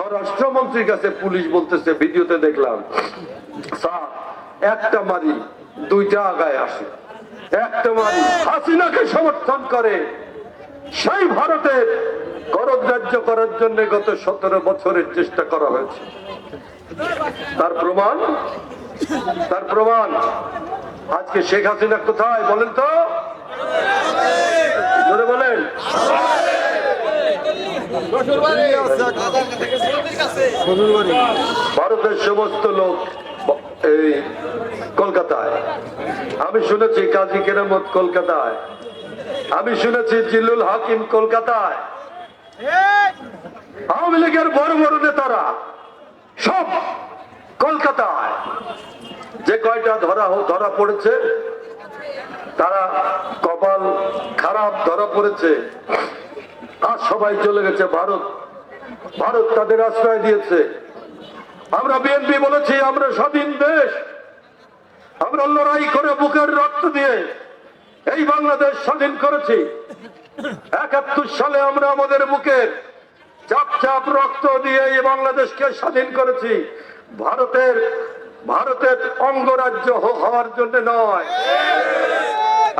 স্বরাষ্ট্রমন্ত্রীর কাছে পুলিশ বলতেছে, ভিডিওতে দেখলাম, স্যার, একটা মারি দুইটা আগায় আসে। একটা মারি হাসিনাকে সমর্থন করে। সেই ভারতের করগ্রাহ্য করার জন্য গত সতেরো বছরের চেষ্টা করা হয়েছে। তার প্রমাণ? তার প্রমাণ? আজকে শেখ হাসিনা কোথায় বলেন তো? বলেন। ভারতের সমস্ত লোক এই কলকাতায়। আমি শুনেছি কাজী কেরামত কলকাতায়। আমি শুনেছি জিল্লুল হাকিম কলকাতায়। আওয়ামী লীগের বড় বড় নেতারা সব কলকাতায়। যে কয়টা ধরা হ- ধরা পড়েছে তারা কপাল খারাপ ধরা পড়েছে। আর সবাই চলে গেছে ভারত। ভারত তাদের আশ্রয় দিয়েছে। আমরা বিএনপি বলেছি, আমরা স্বাধীন দেশ। আমরা লড়াই করে বুকের রক্ত দিয়ে এই বাংলাদেশ স্বাধীন করেছি। একাত্তর সালে আমরা আমাদের বুকের চাপ চাপ রক্ত দিয়ে এই বাংলাদেশকে স্বাধীন করেছি। ভারতের ভারতের অঙ্গরাজ্য হওয়ার জন্য নয়।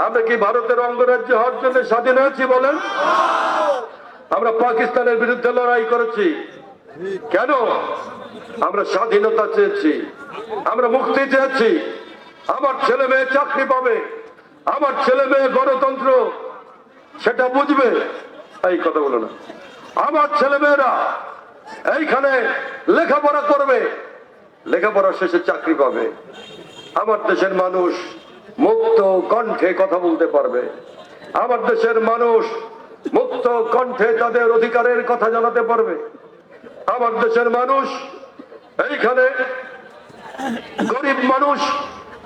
আমরা কি ভারতের অঙ্গরাজ্য হওয়ার জন্য স্বাধীন হয়েছি বলেন? আমরা পাকিস্তানের বিরুদ্ধে লড়াই করেছি। কেন? আমরা স্বাধীনতা চেয়েছি। আমরা মুক্তি চেয়েছি। আমার ছেলে মেয়ে চাকরি পাবে। আমার ছেলে মেয়ে গণতন্ত্র। সেটা বুঝবে? এই কথা বলো না। আমার ছেলে মেয়েরা এইখানে লেখাপড়া করবে। লেখাপড়া শেষে চাকরি পাবে। আমার দেশের মানুষ মুক্ত কণ্ঠে কথা বলতে পারবে। আমার দেশের মানুষ মুক্ত কণ্ঠে তাদের অধিকারের কথা জানাতে পারবে। আমার দেশের মানুষ, এইখানে গরিব মানুষ,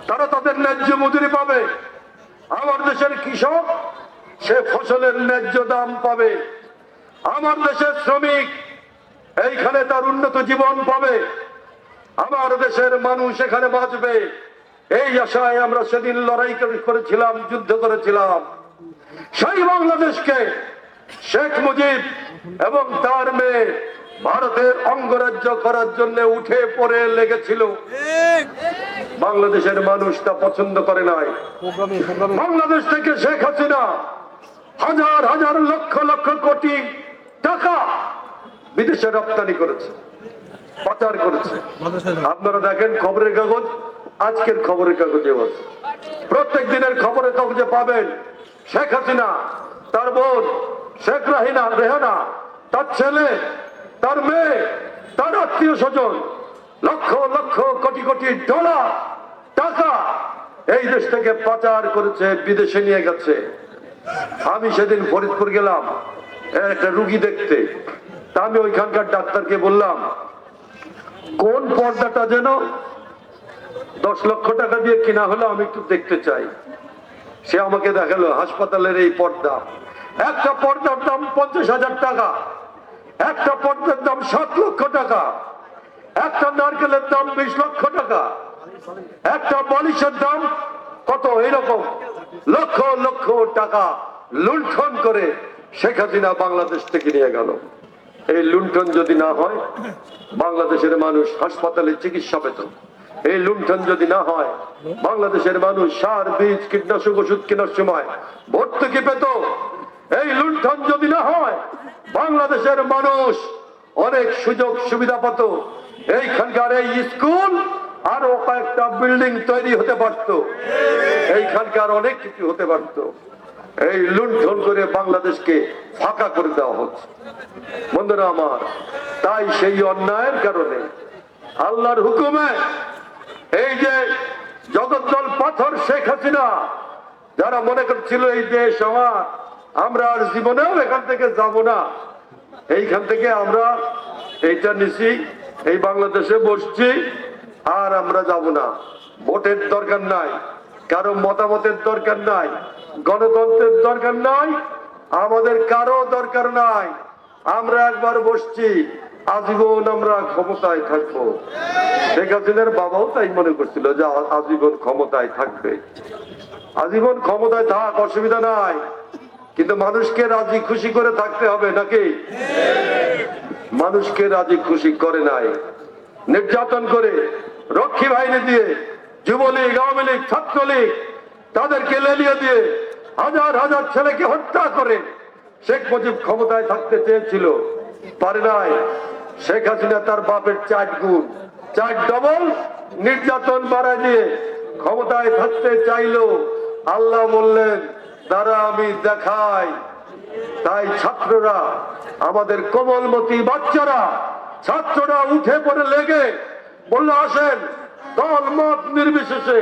তারা তাদের ন্যায্য মজুরি পাবে। আমার দেশের কৃষক, সে ফসলের ন্যায্য দাম পাবে। আমার দেশের শ্রমিক, এইখানে তার উন্নত জীবন পাবে। আমার দেশের মানুষ এখানে বাঁচবে। এই আশায় আমরা সেদিন লড়াই করেছিলাম, যুদ্ধ করেছিলাম। সেই বাংলাদেশকে শেখ মুজিব এবং তার মেয়ে ভারতের অঙ্গরাজ্য করার জন্য উঠে পড়ে লেগেছিল। বাংলাদেশের মানুষ তা পছন্দ করে নাই। বাংলাদেশ থেকে শেখ হাসিনা হাজার হাজার লক্ষ লক্ষ কোটি টাকা বিদেশে রপ্তানি করেছে, পাচার করেছে। আপনারা দেখেন খবরের কাগজ, আজকের খবরের কাগজে প্রত্যেক দিনের খবরের কাগজে পাবেন শেখ হাসিনা, তার বোন শেখ রাহিনা রেহানা, তার ছেলে, তার মেয়ে, তার আত্মীয় স্বজন, লক্ষ লক্ষ কোটি কোটি ডলার, টাকা এই দেশ থেকে পাচার করেছে, বিদেশে নিয়ে গেছে। আমি সেদিন ফরিদপুর গেলাম একটা রুগী দেখতে। তা আমি ওইখানকার ডাক্তারকে বললাম, কোন পর্দাটা যেন দশ লক্ষ টাকা দিয়ে কিনা হলো, আমি একটু দেখতে চাই। সে আমাকে দেখাল, হাসপাতালের এই পর্দা। একটা পর্দার দাম পঞ্চাশ হাজার টাকা, একটা পর্দার দাম সাত লক্ষ টাকা, একটা নারকেলের দাম বিশ লক্ষ টাকা, একটা বালিশের দাম কত এরকম? লক্ষ লক্ষ টাকা লুণ্ঠন করে শেখ হাসিনা বাংলাদেশ থেকে নিয়ে গেল। এই লুণ্ঠন যদি না হয়, বাংলাদেশের মানুষ হাসপাতালে চিকিৎসা পেত। এই লুণ্ঠন যদি না হয়, বাংলাদেশের মানুষ সার, বীজ, কীটনাশক, ওষুধ কেনার সময় ভর্তুকি পেত। এই লুণ্ঠন যদি না হয়, বাংলাদেশের মানুষ অনেক সুযোগ সুবিধা পেত। এইখানকার এই স্কুল আরও কয়েকটা বিল্ডিং তৈরি হতে পারত। এইখানকার অনেক কিছু হতে পারত। এই লুণ্ঠন করে বাংলাদেশকে ফাঁকা করে দেওয়া হচ্ছে। বন্ধুরা আমার, তাই সেই অন্যায়ের কারণে আল্লাহর হুকুমে এই যে জগদ্দল পাথর শেখ হাসিনা, যারা মনে করছিল এই দেশ আমার, আমরা আর জীবনেও এখান থেকে যাব না। এইখান থেকে আমরা এইটা নিছি, এই বাংলাদেশে বসছি, আর আমরা যাব না। ভোটের দরকার নাই, কারও মতামতের দরকার নাই, গণতন্ত্রের দরকার নাই, আমাদের কারও দরকার নাই। আমরা একবার বসছি আজীবন আমরা ক্ষমতায় থাকব। শেখ হাসিনার বাবাও তাই মনে করছিল যে আজীবন ক্ষমতায় থাকবে। আজীবন ক্ষমতায় থাক, অসুবিধা নাই। কিন্তু মানুষকে রাজি খুশি করে থাকতে হবে নাকি? মানুষকে রাজি খুশি করে নাই। নির্যাতন করে রক্ষী বাহিনী দিয়ে যুবলীগ, আওয়ামী লীগ, ছাত্রলীগ, তাদেরকে লেলিয়ে দিয়ে হাজার হাজার ছেলেকে হত্যা করে শেখ মুজিব ক্ষমতায় থাকতে চেয়েছিল। পারে নাই। শেখ হাসিনা তার বাপের চার গুণ, চার ডবল নির্যাতন বাড়ায় দিয়ে ক্ষমতায় থাকতে চাইলো। আল্লাহ বললেন তারা আমি দেখাই। তাই ছাত্ররা, আমাদের কোমলমতি বাচ্চারা, ছাত্ররা উঠে পড়ে লেগে বলল, আসেন, দল মত নির্বিশেষে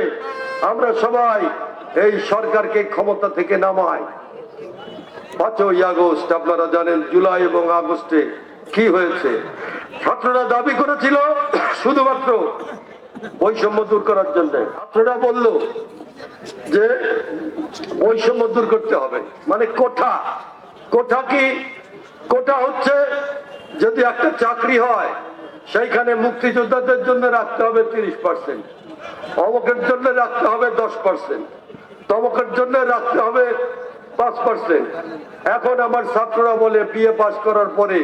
আমরা সবাই এই সরকারকে ক্ষমতা থেকে নামাই। পাঁচই আগস্ট, আপনারা জানেন, জুলাই এবং আগস্টে কি হয়েছে? ছাত্ররা দাবি করেছিল শুধুমাত্র বৈষম্য দূর করার জন্য। ছাত্ররা বলল যে বৈষম্য দূর করতে হবে। মানে কোঠা। কোঠা কি? কোঠা হচ্ছে যদি একটা চাকরি হয়, সেইখানে মুক্তিযোদ্ধাদের জন্য রাখতে হবে তিরিশ পার্সেন্ট। অমকের জন্য রাখতে হবে দশ পার্সেন্ট। তমকের জন্য রাখতে হবে পাঁচ পার্সেন্ট। এখন আমার ছাত্ররা বলে, বিএ পাশ করার পরে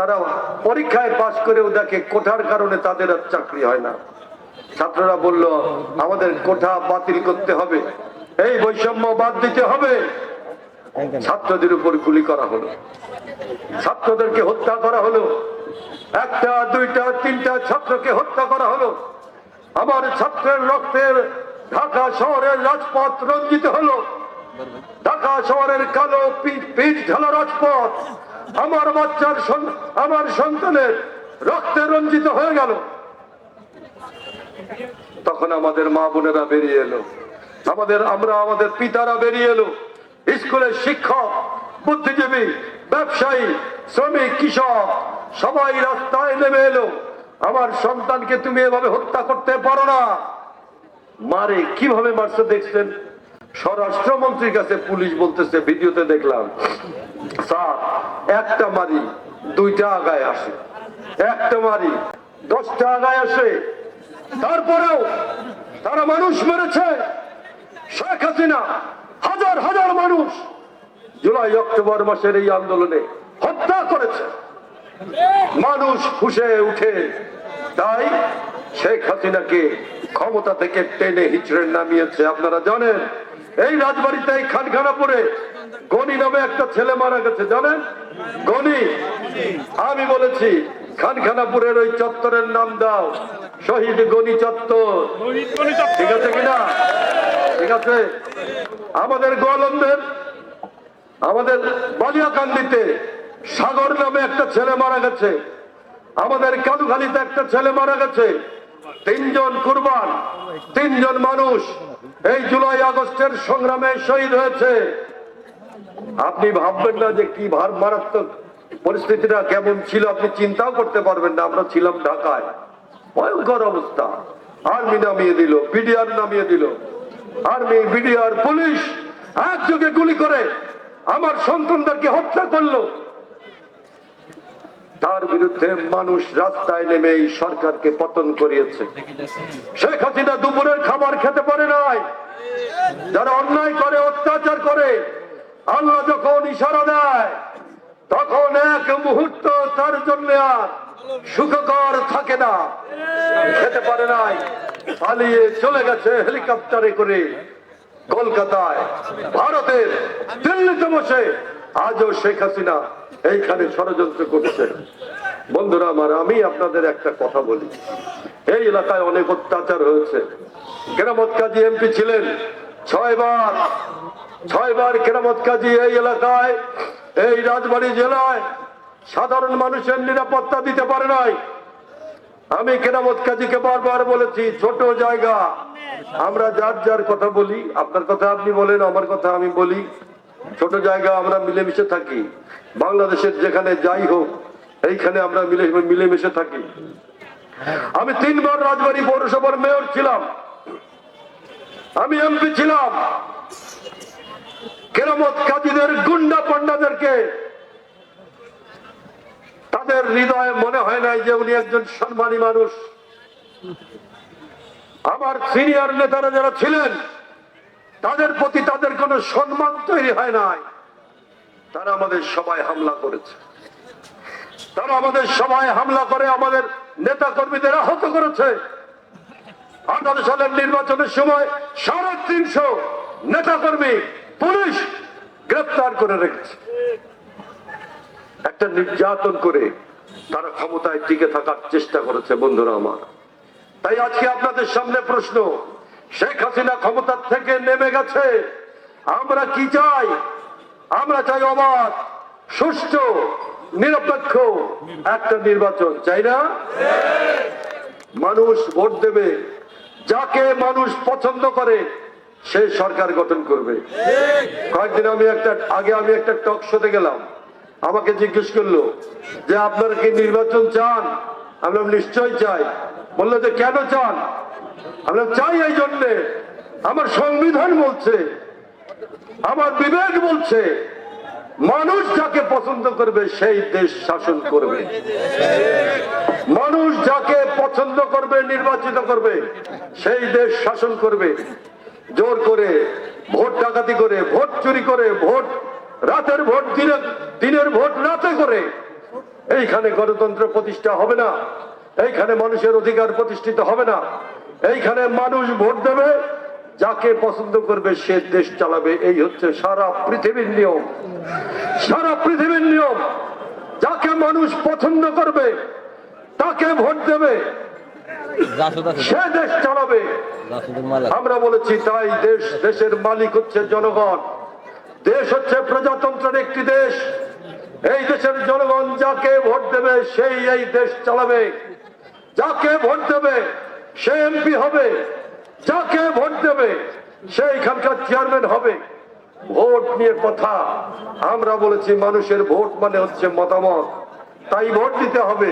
তারা পরীক্ষায় পাস করেও দেখে কোঠার কারণে তাদের আর চাকরি হয় না। ছাত্ররা বলল, আমাদের কোঠা বাতিল করতে হবে। এই বৈষম্য বাদ দিতে হবে। ছাত্রদের উপর গুলি করা হলো। ছাত্রদেরকে হত্যা করা হলো। একটা, দুইটা, তিনটা ছাত্রকে হত্যা করা হলো। আমার ছাত্রের রক্তের ঢাকা শহরের রাজপথ রঞ্জিত হলো। ঢাকা শহরের কালো পিঠ ঢালা রাজপথ। আমার বাচ্চার আমার সন্তানের রক্তে রঞ্জিত হয়ে গেল। তখন আমাদের মা বোনেরা বেরিয়ে এলো। আমাদের আমরা আমাদের পিতারা বেরিয়ে এলো। স্কুলের শিক্ষক, বুদ্ধিজীবী, ব্যবসায়ী, শ্রমিক, কৃষক, সবাই রাস্তায় নেমে এলো। আমার সন্তানকে তুমি এভাবে হত্যা করতে পারো না। মারে, কীভাবে মারছে দেখছেন? স্বরাষ্ট্রমন্ত্রীর কাছে পুলিশ বলতেছে, ভিডিওতে দেখলাম, স্যার, একটা মারি দুইটা আগায় আসে। একটা মারি দশটা আগায় আসে। তারপরেও তারা মানুষ মেরেছে। শেখ হাসিনা হাজার হাজার মানুষ জুলাই, অক্টোবর মাসের এই আন্দোলনে হত্যা করেছে। মানুষ ফুসে উঠে। তাই শেখ হাসিনাকে ক্ষমতা থেকে টেনে হিচড়ে নামিয়েছে, আপনারা জানেন। এই রাজবাড়িতে এই খানখানাপুরে গনি নামে একটা ছেলে মারা গেছে, জানেন? গনি। আমি বলেছি, খানখানাপুরের ওই চত্বরের নাম দাও। শহীদ গনি চত্বর। ঠিক আছে কিনা? ঠিক আছে? আমাদের গোয়ালন্দের, আমাদের বালিয়াকান্দিতে সাগর নামে একটা ছেলে মারা গেছে। আমাদের কাদুখালিতে একটা ছেলে মারা গেছে। তিনজন কুরবান, তিনজন মানুষ। এই জুলাই আগস্টের সংগ্রামে শহীদ হয়েছে। আপনি ভাববেন না যে কি ভার মারাত্মক পরিস্থিতিটা কেমন ছিল, আপনি চিন্তাও করতে পারবেন না, আমরা ছিলাম ঢাকায়। ভয়ঙ্কর অবস্থা। আর্মি নামিয়ে দিল, বিডিআর নামিয়ে দিল। আর্মি, বিডিআর, পুলিশ একযোগে গুলি করে আমার সন্তানদেরকে হত্যা করল। তার বিরুদ্ধে মানুষ রাস্তায় নেমে এই সরকারকে পতন করিয়েছে। শেখ হাসিনা দুপুরের খাবার খেতে পারে নাই। যারা অন্যায় করে, অত্যাচার করে, আল্লাহ যখন ইশারা দেয়, তখন এক মুহূর্ত তার জন্য আর সুখকর থাকে না। খেতে পারে নাই। পালিয়ে চলে গেছে হেলিকপ্টারে করে কলকাতায়। ভারতের দিল্লিতে বসে আজও শেখ হাসিনা এইখানে ষড়যন্ত্র করছে। বন্ধুরা আমার, আমি আপনাদের একটা কথা বলি। এই এলাকায় অনেক অত্যাচার হয়েছে। কেরামত কাজী এমপি ছিলেন ছয়বার। ছয়বার কেরামত কাজী এই এলাকায়, এই রাজবাড়ী জেলায় সাধারণ মানুষের নিরাপত্তা দিতে পারে নাই। আমি কেরামত কাজীকে বারবার বলেছি, ছোট জায়গা। আমরা যার যার কথা বলি, আপনার কথা আপনি বলেন, আমার কথা আমি বলি। ছোট জায়গা আমরা মিলেমিশে থাকি। বাংলাদেশের যেখানে যাই হোক, এইখানে আমরা মিলে মিলেমিশে থাকি। আমি তিনবার রাজবাড়ী পৌরসভার মেয়র ছিলাম। আমি এমপি ছিলাম। কেরামত কাজীদের, গুন্ডা পান্ডাদেরকে তাদের হৃদয়ে মনে হয় নাই যে উনি একজন সম্মানী মানুষ। আমার সিনিয়র নেতারা যারা ছিলেন, তাদের প্রতি তাদের কোনো সম্মান তৈরি হয় নাই। তারা আমাদের সবাই হামলা করেছে। তারা আমাদের সভায় হামলা করে আমাদের নেতা কর্মীদের আহত করেছে। আঠারো সালের নির্বাচনের সময় সাড়ে তিনশো নেতা কর্মী পুলিশ গ্রেপ্তার করে রেখেছে। একটা নির্যাতন করে তারা ক্ষমতায় টিকে থাকার চেষ্টা করেছে, বন্ধুরা আমার। তাই আজকে আপনাদের সামনে প্রশ্ন, শেখ হাসিনা ক্ষমতার থেকে নেমে গেছে আমরা কি চাই? আমরা চাই অবাধ সুষ্ঠু নিরপেক্ষ একটা নির্বাচন চাই না? মানুষ ভোট দেবে যাকে মানুষ পছন্দ করে সে সরকার গঠন করবে। কয়েকদিন আমি একটা আগে আমি একটা টক শোতে গেলাম। আমাকে জিজ্ঞেস করল যে আপনারা কি নির্বাচন চান? আমি বললাম, নিশ্চয়ই চাই। বলল যে কেন চান? আমরা চাই এই জন্যে। আমার সংবিধান বলছে আমার বিবেক বলছে, মানুষ যাকে পছন্দ করবে, সেই দেশ শাসন করবে। মানুষ যাকে পছন্দ করবে, নির্বাচিত করবে, সেই দেশ শাসন করবে। জোর করে ভোট ডাকাতি করে, ভোট চুরি করে, ভোট রাতের ভোট, দিনের দিনের ভোট রাতে করে। এইখানে গণতন্ত্র প্রতিষ্ঠা হবে না। এইখানে মানুষের অধিকার প্রতিষ্ঠিত হবে না। এইখানে মানুষ ভোট দেবে যাকে পছন্দ করবে সে দেশ চালাবে। এই হচ্ছে সারা পৃথিবীর নিয়ম। সারা পৃথিবীর নিয়ম। যাকে মানুষ পছন্দ করবে তাকে ভোট দেবে। সে দেশ চালাবে। আমরা বলেছি তাই দেশ দেশের মালিক হচ্ছে জনগণ। দেশ হচ্ছে প্রজাতন্ত্রের একটি দেশ। এই দেশের জনগণ যাকে ভোট দেবে সেই এই দেশ চালাবে। যাকে ভোট দেবে সে এমপি হবে। যাকে ভোট দেবে সে এখানকার চেয়ারম্যান হবে। ভোট নিয়ে কথা। আমরা বলেছি, মানুষের ভোট মানে হচ্ছে মতামত। তাই ভোট দিতে হবে।